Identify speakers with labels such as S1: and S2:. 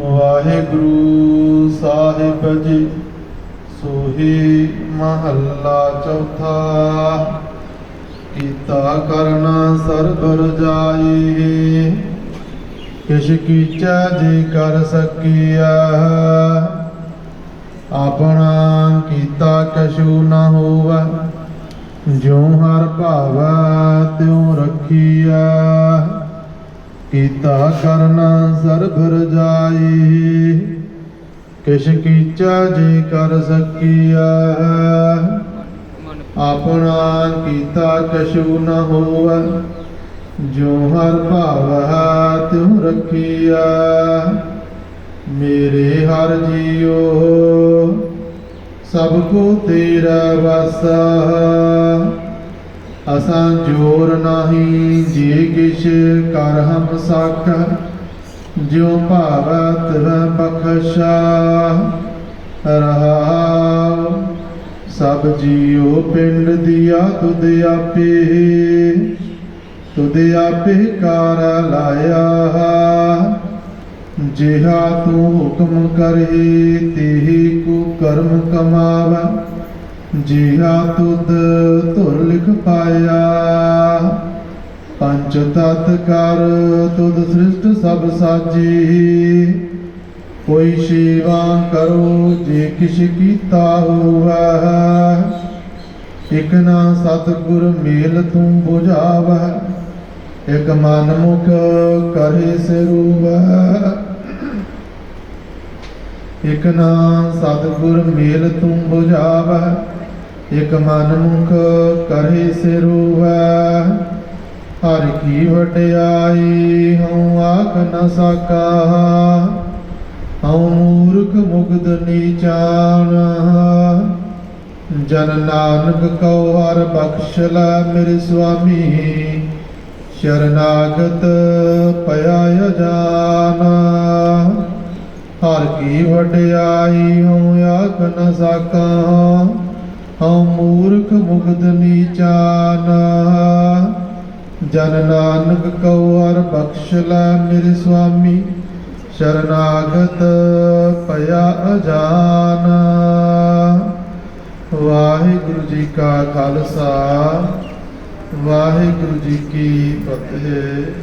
S1: ਵਾਹਿਗੁਰੂ ਸਾਹਿਬ ਜੀ, ਸੋਹੀ ਮਹੱਲਾ ਚੌਥਾ, ਕੀਤਾ ਕਰਨਾ ਸਰਬਰ ਜਾਈ। ਕਿਛ ਕੀਚਾ ਜੇ ਕਰ ਸਕੀਆ ਆਪਣਾ ਕੀਤਾ ਕਛੂ ਨਾ ਹੋਵੈ। ਜੋ ਹਰ ਭਾਵੈ, ਤਿਉ ਰੱਖੀਆ ਕੀਤਾ ਕਰਨਾ ਸਰਬਰ ਜਾਈ ਕਿਛ ਕੀਚਾ ਜੇ ਕਰ ਸਕੀਆ ਆਪਣਾ ਕੀਤਾ ਕਛੂ ਨ ਹੋਵੈ। ਜੋ ਹਰ ਭਾਵੈ ਤਿਉ ਰੱਖੀਆ ਮੇਰੇ ਹਰ ਜੀਓ ਸਭ ਕੋ ਤੇਰਾ ਵਾਸਾ। ਅਸਾਂ ਜੋਰ ਨਹੀਂ ਜੇ ਕਿਛ ਕਰ ਹਮ ਸਕ ਜਿਉ ਭਾਵੈ ਤਿਵੈ ਬਖਸ਼ਾ ਰਹਾਉ, ਸਭ ਜੀਉ ਪਿੰਡ ਦਿਆ ਤੁਧ ਆਪੇ ਤੁਧ ਆਪੇ ਕਾਰ ਲਾਇਆ। ਜਿਹਾ ਤੂੰ ਹੁਕਮ ਕਰੇ, ਤੇਹੀ ਕੋ ਕਰਮ ਕਮਾਵੈ। ਜਿਹਾ ਤੁਧ ਧੁਰ ਲਿਖ ਪਾਇਆ। ਪੰਜ ਤਤ ਕਰ ਤੁਧ ਸ੍ਰਿਸ਼ਟ ਸਭ ਸਾਜੀ। ਕੋਈ ਸੇਵਾ ਕਰੋ ਜੇ ਕਿਛ ਕੀਤਾ ਹੋਵੈ। ਇਕ ਨਾ ਸਤਿਗੁਰ ਮੇਲ ਤੂੰ 부ਝਾਵੈ ਇਕ ਮਨ ਮੁਖ ਕਰੇ ਸਿਰੂਵੈ। ਇਕ ਨਾ ਸਤਿਗੁਰ ਮੇਲ ਤੂੰ 부ਝਾਵੈ ਇਕ ਮਨ ਮੁਖ ਕਰੇ ਸਿਰੂਵੈ। ਹਰ ਕੀ ਵਟਿਆਈ ਹਉ ਆਖ ਨ ਸਕਾ, ਹਉ ਮੂਰਖ ਮੁਗਧ ਨੀਚਾਨ ਜਨ ਨਾਨਕ ਕਉ ਹਰ ਬਖਸ਼ ਲੈ ਮੇਰੇ ਸੁਆਮੀ, ਸ਼ਰਨਾਗਤ ਪਿਆ ਅਜਾਨ। ਹਰ ਕੀ ਵਡਿਆਈ ਹਉ ਆਖ ਨ ਸਕਾ ਹਉ ਮੂਰਖ ਮੁਗਧ ਨੀਚਾਨ ਜਨ ਨਾਨਕ ਕਉ ਹਰ ਬਖਸ਼ ਲੈ ਮੇਰੇ ਸੁਆਮੀ ਸ਼ਰਨਾਗਤ ਪਿਆ ਅਜਾਨ। ਵਾਹਿਗੁਰੂ ਜੀ ਕਾ ਖਾਲਸਾ, ਵਾਹਿਗੁਰੂ ਜੀ ਕੀ ਫਤਿਹ।